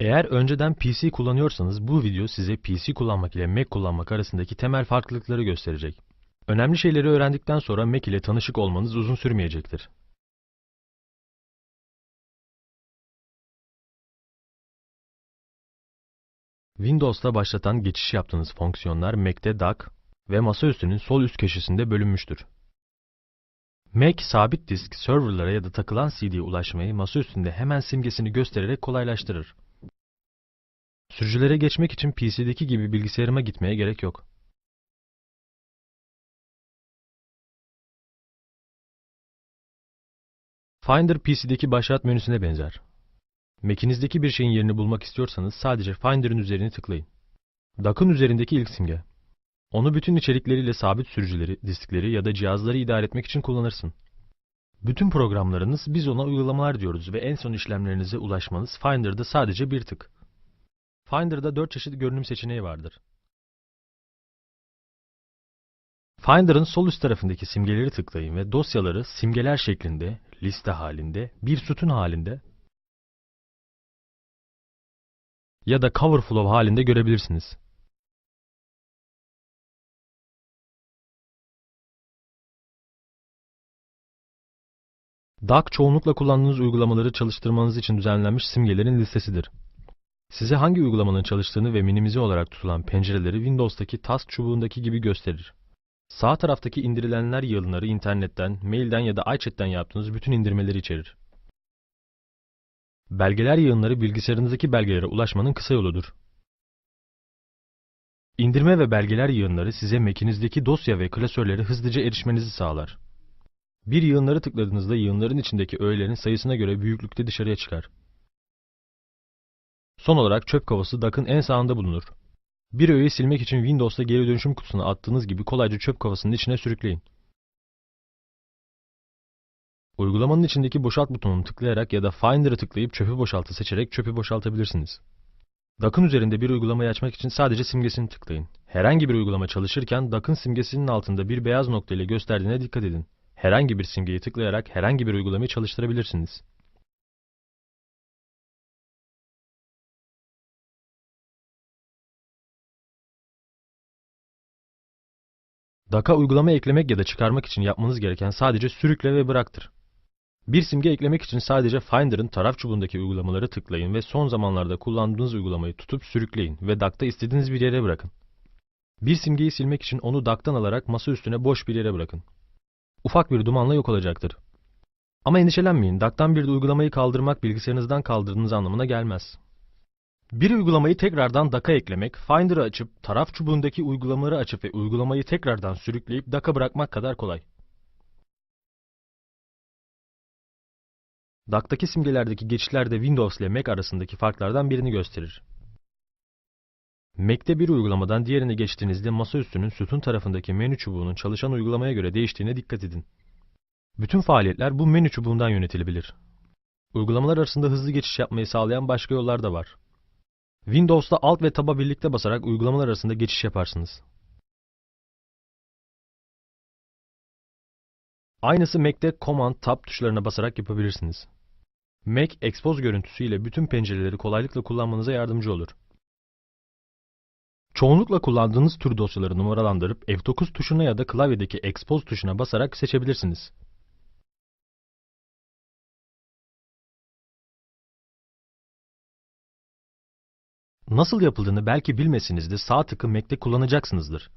Eğer önceden PC kullanıyorsanız bu video size PC kullanmak ile Mac kullanmak arasındaki temel farklılıkları gösterecek. Önemli şeyleri öğrendikten sonra Mac ile tanışık olmanız uzun sürmeyecektir. Windows'ta başlatan geçiş yaptığınız fonksiyonlar Mac'te dock ve masaüstünün sol üst köşesinde bölünmüştür. Mac, sabit disk, serverlara ya da takılan CD'ye ulaşmayı masaüstünde hemen simgesini göstererek kolaylaştırır. Sürücülere geçmek için PC'deki gibi bilgisayarıma gitmeye gerek yok. Finder PC'deki başlat menüsüne benzer. Mac'inizdeki bir şeyin yerini bulmak istiyorsanız sadece Finder'ın üzerini tıklayın. Dock'ın üzerindeki ilk simge. Onu bütün içerikleriyle sabit sürücüleri, diskleri ya da cihazları idare etmek için kullanırsın. Bütün programlarınız biz ona uygulamalar diyoruz ve en son işlemlerinize ulaşmanız Finder'da sadece bir tık. Finder'da 4 çeşit görünüm seçeneği vardır. Finder'ın sol üst tarafındaki simgeleri tıklayın ve dosyaları simgeler şeklinde, liste halinde, bir sütun halinde ya da cover flow halinde görebilirsiniz. Dock çoğunlukla kullandığınız uygulamaları çalıştırmanız için düzenlenmiş simgelerin listesidir. Size hangi uygulamanın çalıştığını ve minimize olarak tutulan pencereleri Windows'taki task çubuğundaki gibi gösterir. Sağ taraftaki indirilenler yığınları internetten, mailden ya da iChat'ten yaptığınız bütün indirmeleri içerir. Belgeler yığınları bilgisayarınızdaki belgelere ulaşmanın kısa yoludur. İndirme ve belgeler yığınları size Mac'inizdeki dosya ve klasörlere hızlıca erişmenizi sağlar. Bir yığınları tıkladığınızda yığınların içindeki öğelerin sayısına göre büyüklükte dışarıya çıkar. Son olarak çöp kovası DAC'ın en sağında bulunur. Bir öğeyi silmek için Windows'ta geri dönüşüm kutusuna attığınız gibi kolayca çöp kovasının içine sürükleyin. Uygulamanın içindeki boşalt butonunu tıklayarak ya da Finder'ı tıklayıp çöpü boşaltı seçerek çöpü boşaltabilirsiniz. DAC'ın üzerinde bir uygulamayı açmak için sadece simgesini tıklayın. Herhangi bir uygulama çalışırken DAC'ın simgesinin altında bir beyaz nokta ile gösterdiğine dikkat edin. Herhangi bir simgeyi tıklayarak herhangi bir uygulamayı çalıştırabilirsiniz. DAC'a uygulama eklemek ya da çıkarmak için yapmanız gereken sadece sürükle ve bıraktır. Bir simge eklemek için sadece Finder'ın taraf çubuğundaki uygulamaları tıklayın ve son zamanlarda kullandığınız uygulamayı tutup sürükleyin ve DAC'ta istediğiniz bir yere bırakın. Bir simgeyi silmek için onu DAC'tan alarak masa üstüne boş bir yere bırakın. Ufak bir dumanla yok olacaktır. Ama endişelenmeyin, DAC'tan bir de uygulamayı kaldırmak bilgisayarınızdan kaldırdığınız anlamına gelmez. Bir uygulamayı tekrardan DAC'a eklemek, Finder'ı açıp taraf çubuğundaki uygulamaları açıp ve uygulamayı tekrardan sürükleyip DAC'a bırakmak kadar kolay. DAC'taki simgelerdeki geçişler de Windows ile Mac arasındaki farklardan birini gösterir. Mac'te bir uygulamadan diğerine geçtiğinizde masaüstünün sütun tarafındaki menü çubuğunun çalışan uygulamaya göre değiştiğine dikkat edin. Bütün faaliyetler bu menü çubuğundan yönetilebilir. Uygulamalar arasında hızlı geçiş yapmayı sağlayan başka yollar da var. Windows'ta Alt ve Tab'a birlikte basarak uygulamalar arasında geçiş yaparsınız. Aynısı Mac'te Command Tab tuşlarına basarak yapabilirsiniz. Mac, Expose görüntüsü ile bütün pencereleri kolaylıkla kullanmanıza yardımcı olur. Çoğunlukla kullandığınız tür dosyaları numaralandırıp F9 tuşuna ya da klavyedeki Expose tuşuna basarak seçebilirsiniz. Nasıl yapıldığını belki bilmeseniz de sağ tıkı Mac'te kullanacaksınızdır.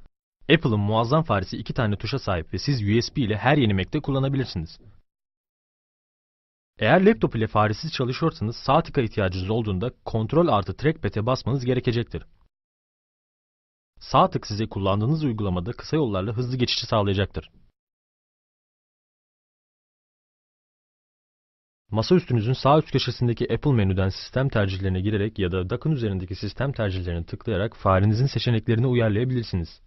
Apple'ın muazzam faresi iki tane tuşa sahip ve siz USB ile her yeni Mac'te kullanabilirsiniz. Eğer laptop ile faresiz çalışıyorsanız sağ tıka ihtiyacınız olduğunda Ctrl artı Trackpad'e basmanız gerekecektir. Sağ tık size kullandığınız uygulamada kısa yollarla hızlı geçişi sağlayacaktır. Masaüstünüzün sağ üst köşesindeki Apple menüden sistem tercihlerine girerek ya da DAC'ın üzerindeki sistem tercihlerini tıklayarak farenizin seçeneklerini uyarlayabilirsiniz.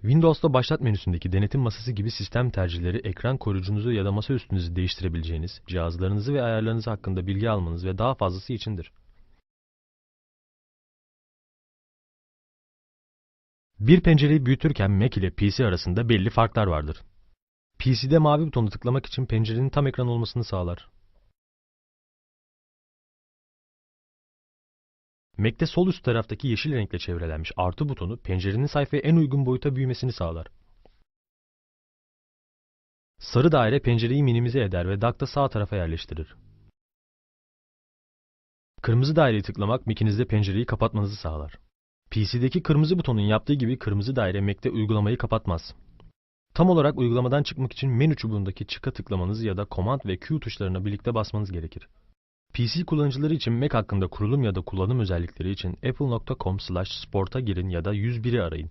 Windows'ta başlat menüsündeki denetim masası gibi sistem tercihleri ekran koruyucunuzu ya da masaüstünüzü değiştirebileceğiniz, cihazlarınızı ve ayarlarınız hakkında bilgi almanız ve daha fazlası içindir. Bir pencereyi büyütürken Mac ile PC arasında belli farklar vardır. PC'de mavi butonu tıklamak için pencerenin tam ekran olmasını sağlar. Mac'te sol üst taraftaki yeşil renkle çevrelenmiş artı butonu pencerenin sayfaya en uygun boyuta büyümesini sağlar. Sarı daire pencereyi minimize eder ve dock'ta sağ tarafa yerleştirir. Kırmızı daireyi tıklamak Mac'inizde pencereyi kapatmanızı sağlar. PC'deki kırmızı butonun yaptığı gibi kırmızı daire Mac'te uygulamayı kapatmaz. Tam olarak uygulamadan çıkmak için menü çubuğundaki çıka tıklamanız ya da Command ve Q tuşlarına birlikte basmanız gerekir. PC kullanıcıları için Mac hakkında kurulum ya da kullanım özellikleri için apple.com/sport'a girin ya da 101'i arayın.